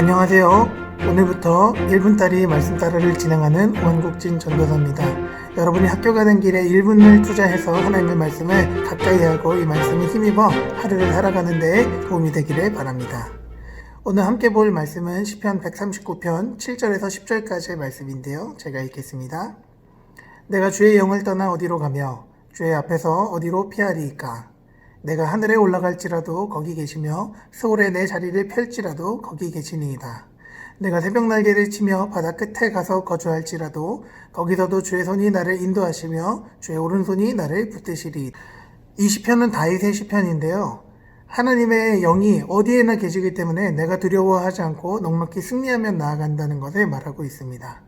안녕하세요. 오늘부터 1분짜리 말씀 따라를 진행하는 원국진 전도사입니다. 여러분이 학교 가는 길에 1분을 투자해서 하나님의 말씀을 가까이 하고 이 말씀에 힘입어 하루를 살아가는 데 도움이 되기를 바랍니다. 오늘 함께 볼 말씀은 시편 139편 7절에서 10절까지의 말씀인데요. 제가 읽겠습니다. 내가 주의 영을 떠나 어디로 가며 주의 앞에서 어디로 피하리이까? 내가 하늘에 올라갈지라도 거기 계시며 서울에 내 자리를 펼지라도 거기 계시니이다. 내가 새벽 날개를 치며 바다 끝에 가서 거주할지라도 거기서도 주의 손이 나를 인도하시며 주의 오른손이 나를 붙드시리. 이 시편은 다윗의 시편인데요. 하나님의 영이 어디에나 계시기 때문에 내가 두려워하지 않고 넉넉히 승리하며 나아간다는 것을 말하고 있습니다.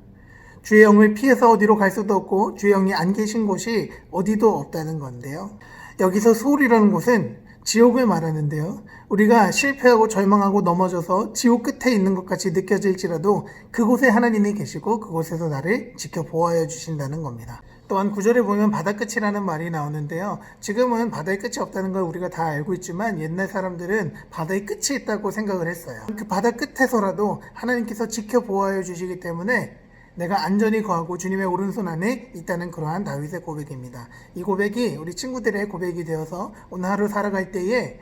주의 영을 피해서 어디로 갈 수도 없고 주의 영이 안 계신 곳이 어디도 없다는 건데요. 여기서 소울이라는 곳은 지옥을 말하는데요. 우리가 실패하고 절망하고 넘어져서 지옥 끝에 있는 것 같이 느껴질지라도 그곳에 하나님이 계시고 그곳에서 나를 지켜 보호하여 주신다는 겁니다. 또한 구절에 보면 바다 끝이라는 말이 나오는데요. 지금은 바다의 끝이 없다는 걸 우리가 다 알고 있지만 옛날 사람들은 바다의 끝이 있다고 생각을 했어요. 그 바다 끝에서라도 하나님께서 지켜 보호하여 주시기 때문에 내가 안전히 거하고 주님의 오른손 안에 있다는 그러한 다윗의 고백입니다. 이 고백이 우리 친구들의 고백이 되어서 오늘 하루 살아갈 때에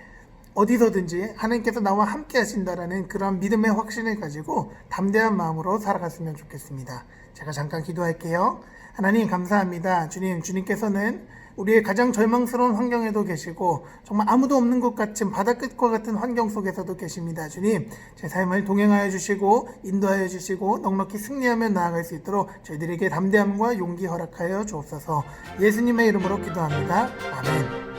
어디서든지 하나님께서 나와 함께 하신다라는 그런 믿음의 확신을 가지고 담대한 마음으로 살아갔으면 좋겠습니다. 제가 잠깐 기도할게요. 하나님 감사합니다. 주님, 주님께서는 우리의 가장 절망스러운 환경에도 계시고 정말 아무도 없는 것 같은 바다 끝과 같은 환경 속에서도 계십니다. 주님, 제 삶을 동행하여 주시고 인도하여 주시고 넉넉히 승리하며 나아갈 수 있도록 저희들에게 담대함과 용기 허락하여 주옵소서. 예수님의 이름으로 기도합니다. 아멘.